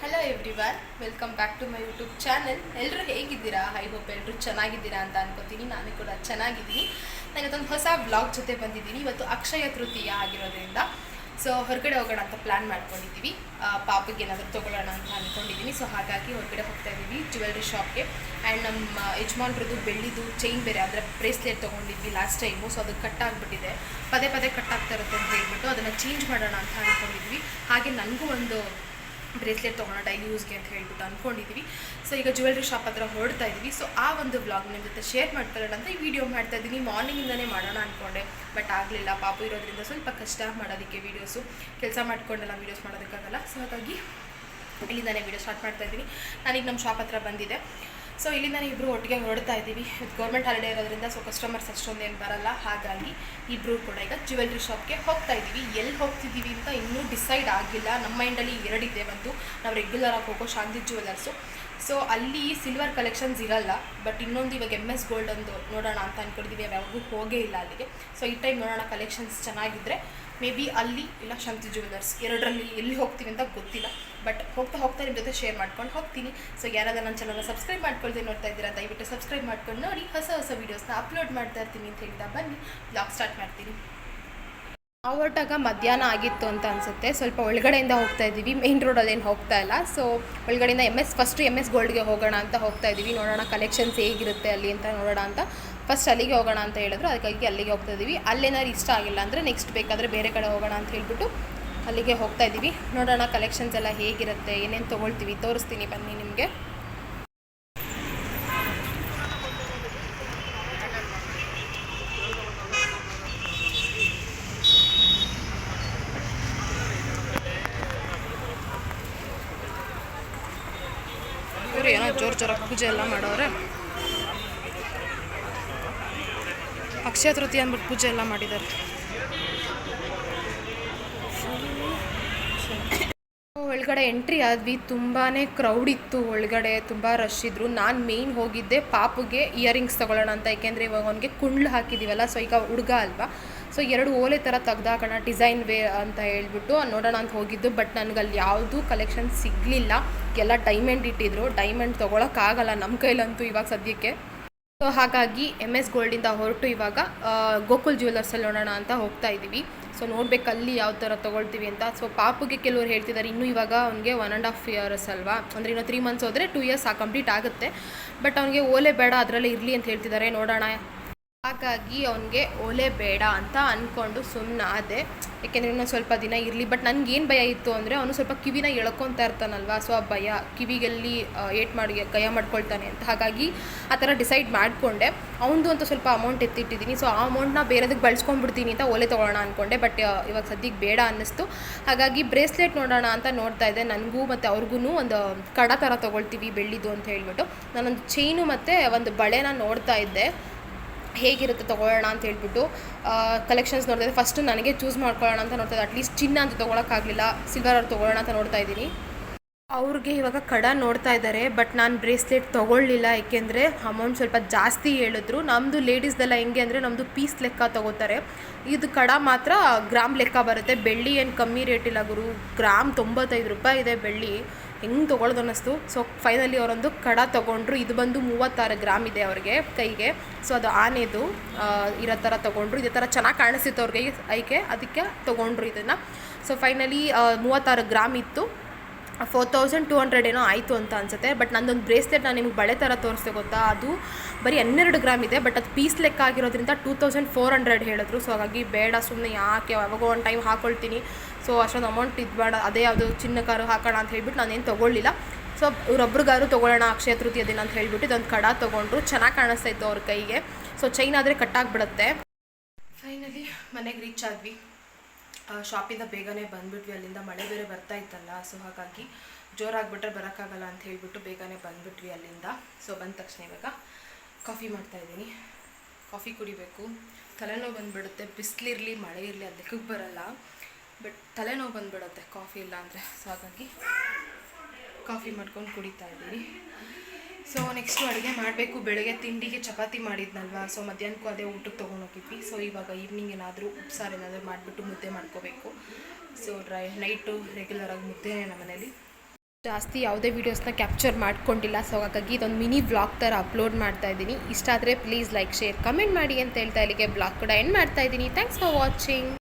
Hello everyone welcome back to my YouTube channel ಎಲ್ಲರೂ ಹೇಗಿದ್ದೀರಾ? I hope ಎಲ್ಲರೂ ಚೆನ್ನಾಗಿದ್ದೀರಾ ಅಂತ ಅನ್ಕೋತೀನಿ. ನಾನು ಕೂಡ ಚೆನ್ನಾಗಿದ್ದೀನಿ. ನಾನು ಇವತ್ತೊಂದು ಹೊಸ ಬ್ಲಾಗ್ ಜೊತೆ ಬಂದಿದ್ದೀನಿ. ಇವತ್ತು ಅಕ್ಷಯ ತೃತೀಯ ಆಗಿರೋದ್ರಿಂದ. ಸೊ ಹೊರಗಡೆ ಹೋಗೋಣ ಅಂತ ಪ್ಲ್ಯಾನ್ ಮಾಡ್ಕೊಂಡಿದ್ದೀವಿ. ಪಾಪಿಗೆ ಪಾಪಗೆ ಏನಾದರೂ ತೊಗೊಳ್ಳೋಣ ಅಂತ ಅಂದ್ಕೊಂಡಿದ್ದೀನಿ ಸೊ ಹಾಗಾಗಿ ಹೊರಗಡೆ ಹೋಗ್ತಾ ಇದ್ದೀವಿ ಜ್ಯುವೆಲ್ರಿ ಶಾಪ್ಗೆ ಆ್ಯಂಡ್ ನಮ್ಮ ಯಜಮಾನ್ರದ್ದು ಬೆಳ್ಳಿದು ಚೈನ್ ಬೇರೆ, ಅಂದರೆ ಬ್ರೇಸ್ಲೆಟ್ ತೊಗೊಂಡಿದ್ವಿ ಲಾಸ್ಟ್ ಟೈಮು ಸೊ ಅದು ಕಟ್ ಆಗಿಬಿಟ್ಟಿದೆ. ಪದೇ ಪದೇ ಕಟ್ ಆಗ್ತಾ ಇರುತ್ತೆ ಅಂತ ಹೇಳ್ಬಿಟ್ಟು ಅದನ್ನು ಚೇಂಜ್ ಮಾಡೋಣ ಅಂತ ಅಂದ್ಕೊಂಡಿದ್ವಿ ಹಾಗೆ ನನಗೂ ಒಂದು ಬ್ರೇಸ್ಲೆಟ್ ತೊಗೊಳೋ ಡೈಲಿ ಯೂಸ್ಗೆ ಅಂತ ಹೇಳ್ಬಿಟ್ಟು ಅಂದ್ಕೊಂಡಿದ್ದೀವಿ ಸೊ ಈಗ ಜ್ಯುವೆಲ್ರಿ ಶಾಪ್ ಹತ್ರ ಹೊರಡ್ತಾ ಇದ್ದೀವಿ ಸೊ ಆ ಒಂದು ವ್ಲಾಗ್ ನಿಮ್ಮ ಜೊತೆ ಶೇರ್ ಮಾಡ್ಕೊಳ್ಳೋಣ ಅಂತ ಈ ವಿಡಿಯೋ ಮಾಡ್ತಾ ಇದ್ದೀನಿ ಮಾರ್ನಿಂಗಿಂದನೇ ಮಾಡೋಣ ಅಂದ್ಕೊಂಡೆ ಬಟ್ ಆಗಲಿಲ್ಲ. ಪಾಪು ಇರೋದ್ರಿಂದ ಸ್ವಲ್ಪ ಕಷ್ಟ ಮಾಡೋದಕ್ಕೆ ವೀಡಿಯೋಸು ಕೆಲಸ ಮಾಡ್ಕೊಂಡೆಲ್ಲ ವೀಡಿಯೋಸ್ ಮಾಡೋದಕ್ಕಾಗಲ್ಲ. ಸೊ ಹಾಗಾಗಿ ಇಲ್ಲಿಂದನೇ ವೀಡಿಯೋ ಸ್ಟಾರ್ಟ್ ಮಾಡ್ತಾ ಇದ್ದೀನಿ ನಾನೀಗ ನಮ್ಮ ಶಾಪ್ ಹತ್ರ ಬಂದಿದ್ದೆ. ಸೊ ಇಲ್ಲಿಂದಾನೇ ಇಬ್ಬರು ಒಟ್ಟಿಗೆ ಹೊರಡ್ತಾ ಇದ್ದೀವಿ. ಗೌರ್ಮೆಂಟ್ ಹಾಲಿಡೇ ಇರೋದ್ರಿಂದ ಸೊ ಕಸ್ಟಮರ್ಸ್ ಅಷ್ಟೊಂದು ಏನು ಬರಲ್ಲ. ಹಾಗಾಗಿ ಇಬ್ಬರು ಕೂಡ ಈಗ ಜ್ಯುವೆಲ್ರಿ ಶಾಪ್ಗೆ ಹೋಗ್ತಾ ಇದ್ದೀವಿ. ಎಲ್ಲಿ ಹೋಗ್ತಿದ್ದೀವಿ ಅಂತ ಇನ್ನೂ ಡಿಸೈಡ್ ಆಗಿಲ್ಲ. ನಮ್ಮ ಮೈಂಡಲ್ಲಿ ಎರಡಿದೆ ಒಂದು ನಾವು ರೆಗ್ಯುಲರ್ ಆಗಿ ಹೋಗೋ ಶಾಂತಿ ಜ್ಯುವೆಲರ್ಸು ಸೊ ಅಲ್ಲಿ ಸಿಲ್ವರ್ ಕಲೆಕ್ಷನ್ಸ್ ಇರಲ್ಲ ಬಟ್ ಇನ್ನೊಂದು ಇವಾಗ ಎಂ ಎಸ್ ಗೋಲ್ಡ್ ಒಂದು ನೋಡೋಣ ಅಂತ ಅಂದ್ಕೊಂಡಿದ್ದೀವಿ ಯಾವಾಗೂ ಹೋಗೇ ಇಲ್ಲ ಅಲ್ಲಿಗೆ. ಸೊ ಈ ಟೈಮ್ ನೋಡೋಣ ಕಲೆಕ್ಷನ್ಸ್ ಚೆನ್ನಾಗಿದ್ದರೆ ಮೇ ಬಿ ಅಲ್ಲಿ, ಇಲ್ಲ ಶಾಂತಿ ಜ್ಯುವೆಲರ್ಸ್ ಎರಡರಲ್ಲಿ ಎಲ್ಲಿ ಹೋಗ್ತೀವಿ ಅಂತ ಗೊತ್ತಿಲ್ಲ. ಬಟ್ ಹೋಗ್ತಾ ಹೋಗ್ತಾ ನಿಮ್ಮ ಜೊತೆ ಶೇರ್ ಮಾಡ್ಕೊಂಡು ಹೋಗ್ತೀನಿ. ಸೊ ಯಾರಾದ್ರೂ ನನ್ನ ಚಾನಲ್ನ ಸಬ್ಸ್ಕ್ರೈಬ್ ಮಾಡ್ಕೊಳ್ತೀನಿ ನೋಡ್ತಾ ಇದ್ದೀರಾ, ದಯವಿಟ್ಟು ಸಬ್ಸ್ಕ್ರೈಬ್ ಮಾಡ್ಕೊಂಡು ನೋಡಿ, ಹೊಸ ಹೊಸ ವೀಡಿಯೋಸ್ನ ಅಪ್ಲೋಡ್ ಮಾಡ್ತಾ ಇರ್ತೀನಿ ಅಂತ ಹೇಳ್ತಾ ಬನ್ನಿ. ಬ್ಲಾಗ್ ಸ್ಟಾರ್ಟ್ ಮಾಡ್ತೀನಿ. ನಾವು ಹೊರಟಾಗ ಮಧ್ಯಾಹ್ನ ಆಗಿತ್ತು ಅಂತ ಅನ್ಸುತ್ತೆ. ಸ್ವಲ್ಪ ಒಳಗಡೆಯಿಂದ ಹೋಗ್ತಾ ಇದ್ದೀವಿ. ಮೇನ್ ರೋಡಲ್ಲಿ ಏನು ಹೋಗ್ತಾ ಇಲ್ಲ. ಸೊ ಒಳಗಡೆಯಿಂದ M S first M S ಗೋಲ್ಡ್ಗೆ ಹೋಗೋಣ ಅಂತ ಹೋಗ್ತಾ ಇದ್ದೀವಿ. ನೋಡೋಣ ಕಲೆಕ್ಷನ್ಸ್ ಹೇಗಿರುತ್ತೆ ಅಲ್ಲಿ ಅಂತ ನೋಡೋಣ ಅಂತ. ಫಸ್ಟ್ ಅಲ್ಲಿಗೆ ಹೋಗೋಣ ಅಂತ ಹೇಳಿದ್ರು. ಅದಕ್ಕಾಗಿ ಅಲ್ಲಿಗೆ ಹೋಗ್ತಾ ಇದ್ದೀವಿ. ಅಲ್ಲೇನಾದ್ರು ಇಷ್ಟ ಆಗಿಲ್ಲ ಅಂದರೆ ನೆಕ್ಸ್ಟ್ ಬೇಕಾದರೆ ಬೇರೆ ಕಡೆ ಹೋಗೋಣ ಅಂತ ಹೇಳ್ಬಿಟ್ಟು ಅಲ್ಲಿಗೆ ಹೋಗ್ತಾ ಇದ್ದೀವಿ. ನೋಡೋಣ ಕಲೆಕ್ಷನ್ಸ್ ಎಲ್ಲ ಹೇಗಿರುತ್ತೆ, ಏನೇನು ತೊಗೊಳ್ತೀವಿ. ತೋರಿಸ್ತೀನಿ ಬನ್ನಿ ನಿಮಗೆ ಇವರು ಏನೋ ಜೋರು ಜೋರಾಗಿ ಪೂಜೆ ಎಲ್ಲ ಮಾಡೋರೆ. ಅಕ್ಷಯ ತೃತೀಯ ಅಂದ್ಬಿಟ್ಟು ಪೂಜೆ ಎಲ್ಲ ಮಾಡಿದ್ದಾರೆ. ಒಳಗಡೆ ಎಂಟ್ರಿ ಆದ್ವಿ. ತುಂಬಾ ಕ್ರೌಡ್ ಇತ್ತು ಒಳಗಡೆ, ತುಂಬ ರಶ್ ಇದ್ರು. ನಾನು ಮೇಯ್ನ್ ಹೋಗಿದ್ದೆ ಪಾಪುಗೆ ಇಯರಿಂಗ್ಸ್ ತಗೊಳ್ಳೋಣ ಅಂತ. ಯಾಕೆಂದರೆ ಇವಾಗ ಅವನಿಗೆ ಕುಂಡ್ಲು ಹಾಕಿದ್ದೀವಲ್ಲ ಸೊ ಈಗ ಹುಡುಗ ಅಲ್ವಾ? ಸೊ ಎರಡು ಓಲೆ ಥರ ತೆಗ್ದಾಕೋಣ, ಡಿಸೈನ್ ವೇ ಅಂತ ಹೇಳ್ಬಿಟ್ಟು ನೋಡೋಣ ಅಂತ ಹೋಗಿದ್ದು. ಬಟ್ ನನಗೆ ಅಲ್ಲಿ ಯಾವುದೂ ಕಲೆಕ್ಷನ್ ಸಿಗಲಿಲ್ಲ. ಎಲ್ಲ ಡೈಮಂಡ್ ಇಟ್ಟಿದ್ರು. ಡೈಮಂಡ್ ತೊಗೊಳಕ್ಕಾಗಲ್ಲ ನಮ್ಮ ಕೈಲಂತೂ ಇವಾಗ ಸದ್ಯಕ್ಕೆ. ಸೊ ಹಾಗಾಗಿ ಎಂ ಎಸ್ ಗೋಲ್ಡಿಂದ ಹೊರಟು ಇವಾಗ ಗೋಕುಲ್ ಜ್ಯುವೆಲರ್ಸಲ್ಲಿ ನೋಡೋಣ ಅಂತ ಹೋಗ್ತಾ ಇದ್ದೀವಿ ಸೊ ನೋಡ್ಬೇಕು ಅಲ್ಲಿ ಯಾವ ಥರ ತೊಗೊಳ್ತೀವಿ ಅಂತ. ಸೊ ಪಾಪುಗೆ ಕೆಲವರು ಹೇಳ್ತಿದ್ದಾರೆ ಇನ್ನೂ ಇವಾಗ ಅವ್ನಿಗೆ ಒನ್ ಆ್ಯಂಡ್ ಹಾಫ್ ಇಯರ್ಸ್ ಅಲ್ವಾ? ಅಂದರೆ ಇನ್ನೂ ತ್ರೀ ಮಂತ್ಸ್ ಹೋದರೆ ಟೂ ಇಯರ್ಸ್ ಆ ಕಂಪ್ಲೀಟ್ ಆಗುತ್ತೆ. ಬಟ್ ಅವನಿಗೆ ಓಲೆ ಬೇಡ, ಅದರಲ್ಲೇ ಇರಲಿ ಅಂತ ಹೇಳ್ತಿದ್ದಾರೆ ನೋಡೋಣ. ಹಾಗಾಗಿ ಅವನಿಗೆ ಒಲೆ ಬೇಡ ಅಂತ ಅಂದ್ಕೊಂಡು ಸುಮ್ಮನಾದೆ ಯಾಕೆಂದರೆ ಇನ್ನೊಂದು ಸ್ವಲ್ಪ ದಿನ ಇರಲಿ. ಬಟ್ ಏನು ಭಯ ಇತ್ತು ಅಂದರೆ ಅವನು ಸ್ವಲ್ಪ ಕಿವಿನ ಎಳ್ಕೊತಾ ಇರ್ತಾನಲ್ವಾ. ಸೊ ಆ ಭಯ ಕಿವಿಗೆಲ್ಲಿ ಏಟ್ ಮಾಡಿ ಗಯ ಮಾಡ್ಕೊಳ್ತಾನೆ ಅಂತ. ಹಾಗಾಗಿ ಆ ಥರ ಡಿಸೈಡ್ ಮಾಡಿಕೊಂಡೆ. ಅವನದು ಅಂತ ಸ್ವಲ್ಪ ಅಮೌಂಟ್ ಎತ್ತಿಟ್ಟಿದ್ದೀನಿ. ಸೊ ಆ ಅಮೌಂಟ್ನ ಬೇರೆದಕ್ಕೆ ಬಳಸ್ಕೊಂಡ್ಬಿಡ್ತೀನಿ ಅಂತ ಒಲೆ ತೊಗೊಳ್ಳೋಣ ಅಂದ್ಕೊಂಡೆ ಬಟ್ ಇವಾಗ ಸದ್ಯಕ್ಕೆ ಬೇಡ ಅನ್ನಿಸ್ತು. ಹಾಗಾಗಿ ಬ್ರೇಸ್ಲೆಟ್ ನೋಡೋಣ ಅಂತ ನೋಡ್ತಾ ಇದ್ದೆ. ನನಗೂ ಮತ್ತು ಅವ್ರಿಗೂ ಒಂದು ಕಡ ಥರ ತೊಗೊಳ್ತೀವಿ ಬೆಳ್ಳಿದು ಅಂತ ಹೇಳಿಬಿಟ್ಟು. ನಾನೊಂದು ಚೈನು ಮತ್ತು ಒಂದು ಬಳೆನ ನೋಡ್ತಾ ಇದ್ದೆ. ಹೇಗಿರುತ್ತೆ ತೊಗೊಳ್ಳೋಣ ಅಂತ ಹೇಳ್ಬಿಟ್ಟು ಕಲೆಕ್ಷನ್ಸ್ ನೋಡ್ತಾ ಫಸ್ಟ್ ನನಗೆ ಚೂಸ್ ಮಾಡ್ಕೊಳ್ಳೋಣ ಅಂತ ನೋಡ್ತಾ ಅಟ್ಲೀಸ್ಟ್ ಚಿನ್ನ ಅಂತ ತೊಗೊಳಕ್ಕಾಗಲಿಲ್ಲ ಸಿಲ್ವರ್ ಅವ್ರು ತೊಗೊಳ್ಳೋಣ ಅಂತ ನೋಡ್ತಾ ಇದ್ದೀನಿ. ಅವ್ರಿಗೆ ಇವಾಗ ಕಡ ನೋಡ್ತಾ ಇದ್ದಾರೆ ಬಟ್ ನಾನು ಬ್ರೇಸ್ಲೆಟ್ ತೊಗೊಳ್ಳಿಲ್ಲ. ಏಕೆಂದರೆ ಅಮೌಂಟ್ ಸ್ವಲ್ಪ ಜಾಸ್ತಿ ಹೇಳಿದ್ರು. ನಮ್ಮದು ಲೇಡೀಸ್ದೆಲ್ಲ ಹೆಂಗೆ ಅಂದರೆ ನಮ್ಮದು ಪೀಸ್ ಲೆಕ್ಕ ತೊಗೋತಾರೆ. ಇದು ಕಡ ಮಾತ್ರ ಗ್ರಾಮ್ ಲೆಕ್ಕ ಬರುತ್ತೆ. ಬೆಳ್ಳಿ ಏನು ಕಮ್ಮಿ ರೇಟ್ ಇಲ್ಲ ಗುರು. ಗ್ರಾಮ್ ತೊಂಬತ್ತೈದು ರೂಪಾಯಿ ಇದೆ ಬೆಳ್ಳಿ. ಹೆಂಗೆ ತೊಗೊಳ್ದು ಅನ್ನಿಸ್ತು. ಸೊ ಫೈನಲಿ ಅವರೊಂದು ಕಡ ತೊಗೊಂಡ್ರು. ಇದು ಬಂದು ಮೂವತ್ತಾರು ಗ್ರಾಮ್ ಇದೆ ಅವ್ರಿಗೆ ಕೈಗೆ. ಸೊ ಅದು ಆನೆದು ಇರೋ ಥರ ತೊಗೊಂಡ್ರು. ಇದೇ ಥರ ಚೆನ್ನಾಗಿ ಕಾಣಿಸ್ತಿತ್ತು ಅವ್ರಿಗೆ ಐಕೆ. ಅದಕ್ಕೆ ತೊಗೊಂಡ್ರು ಇದನ್ನು. ಸೊ ಫೈನಲಿ ಮೂವತ್ತಾರು ಗ್ರಾಮ್ ಇತ್ತು. ಫೋರ್ ತೌಸಂಡ್ ಟು ಹಂಡ್ರೆಡ್ ಏನೋ ಆಯಿತು ಅಂತ ಅನ್ಸುತ್ತೆ. ಬಟ್ ನಂದೊಂದು ಬ್ರೇಸ್ಲೆಟ್ ನಾನು ನಿಮ್ಗೆ ಬಳೆ ಥರ ತೋರಿಸ್ದೆ ಗೊತ್ತಾ? ಅದು ಬರೀ ಹನ್ನೆರಡು ಗ್ರಾಮ್ ಇದೆ. ಬಟ್ ಅದು ಪೀಸ್ ಲೆಕ್ಕ ಆಗಿರೋದ್ರಿಂದ ಟೂ ತೌಸಂಡ್ ಫೋರ್ ಹಂಡ್ರೆಡ್ ಹೇಳಿದ್ರು. ಸೊ ಹಾಗಾಗಿ ಬೇಡ ಸುಮ್ಮನೆ ಯಾಕೆ? ಯಾವಾಗೋ ಒಂದು ಟೈಮ್ ಹಾಕೊಳ್ತೀನಿ. ಸೊ ಅಷ್ಟೊಂದು ಅಮೌಂಟ್ ಇದು ಬೇಡ. ಅದೇ ಯಾವುದು ಚಿನ್ನಕಾರು ಹಾಕೋಣ ಅಂತ ಹೇಳ್ಬಿಟ್ಟು ನಾನೇನು ತೊಗೊಳ್ಳಿಲ್ಲ. ಸೊ ಇವ್ರೊಬ್ರಿಗಾರು ತೊಗೊಳ್ಳೋಣ ಅಕ್ಷಯ ತೃತೀಯ ದಿನ ಅಂತ ಹೇಳ್ಬಿಟ್ಟು ಇದೊಂದು ಕಡ ತೊಗೊಂಡ್ರು. ಚೆನ್ನಾಗಿ ಕಾಣಿಸ್ತಾ ಇತ್ತು ಅವ್ರ ಕೈಗೆ. ಸೊ ಚೈನ್ ಆದರೆ ಕಟ್ಟಾಗ್ಬಿಡುತ್ತೆ. ಫೈನಲಿ ಮನೆಗೆ ರೀಚ್ ಆದ್ವಿ. ಶಾಪಿಂದ ಬೇಗನೆ ಬಂದ್ಬಿಟ್ವಿ. ಅಲ್ಲಿಂದ ಮಳೆ ಬೇರೆ ಬರ್ತಾ ಇತ್ತಲ್ಲ ಸೊ ಹಾಗಾಗಿ ಜೋರಾಗ್ಬಿಟ್ರೆ ಬರೋಕ್ಕಾಗಲ್ಲ ಅಂತ ಹೇಳಿಬಿಟ್ಟು ಬೇಗನೆ ಬಂದ್ಬಿಟ್ವಿ ಅಲ್ಲಿಂದ. ಸೊ ಬಂದ ತಕ್ಷಣ ಇವಾಗ ಕಾಫಿ ಮಾಡ್ತಾ ಇದ್ದೀನಿ. ಕಾಫಿ ಕುಡಿಬೇಕು. ತಲೆನೋವು ಬಂದುಬಿಡುತ್ತೆ. ಬಿಸಿಲಿರಲಿ, ಮಳೆ ಇರಲಿ ಅದಕ್ಕೆ ಬರಲ್ಲ. ಬಟ್ ತಲೆನೋವು ಬಂದುಬಿಡುತ್ತೆ ಕಾಫಿ ಇಲ್ಲ ಅಂದರೆ. ಸೊ ಹಾಗಾಗಿ ಕಾಫಿ ಮಾಡ್ಕೊಂಡು ಕುಡಿತಾ ಇದ್ದೀನಿ ಸೊ ನೆಕ್ಸ್ಟು ಅಡುಗೆ ಮಾಡಬೇಕು. ಬೆಳಗ್ಗೆ ತಿಂಡಿಗೆ ಚಪಾತಿ ಮಾಡಿದ್ನಲ್ವಾ? ಸೊ ಮಧ್ಯಾಹ್ನಕ್ಕೂ ಅದೇ ಊಟಕ್ಕೆ ತೊಗೊಂಡೋಗಿದ್ವಿ ಸೊ ಇವಾಗ ಈವ್ನಿಂಗ್ ಏನಾದರೂ ಉಪ್ಸಾರು ಏನಾದರೂ ಮಾಡಿಬಿಟ್ಟು ಮುದ್ದೆ ಮಾಡ್ಕೋಬೇಕು. ಸೊ ಡ್ರೈ ನೈಟು ರೆಗ್ಯುಲರಾಗಿ ನಮ್ಮ ಮನೇಲಿ ಜಾಸ್ತಿ ಯಾವುದೇ ವೀಡಿಯೋಸ್ನ ಕ್ಯಾಪ್ಚರ್ ಮಾಡ್ಕೊಂಡಿಲ್ಲ. ಸೊ ಹಾಗಾಗಿ ಇದೊಂದು ಮಿನಿ ಬ್ಲಾಗ್ ಥರ ಅಪ್ಲೋಡ್ ಮಾಡ್ತಾ ಇದ್ದೀನಿ. ಇಷ್ಟ ಆದರೆ ಪ್ಲೀಸ್ ಲೈಕ್ ಶೇರ್ ಕಮೆಂಟ್ ಮಾಡಿ ಅಂತ ಹೇಳ್ತಾ ಇಲ್ಲಿಗೆ. ಬ್ಲಾಗ್ ಕೂಡ ಎಂಡ್ ಮಾಡ್ತಾ ಇದ್ದೀನಿ. Thanks for watching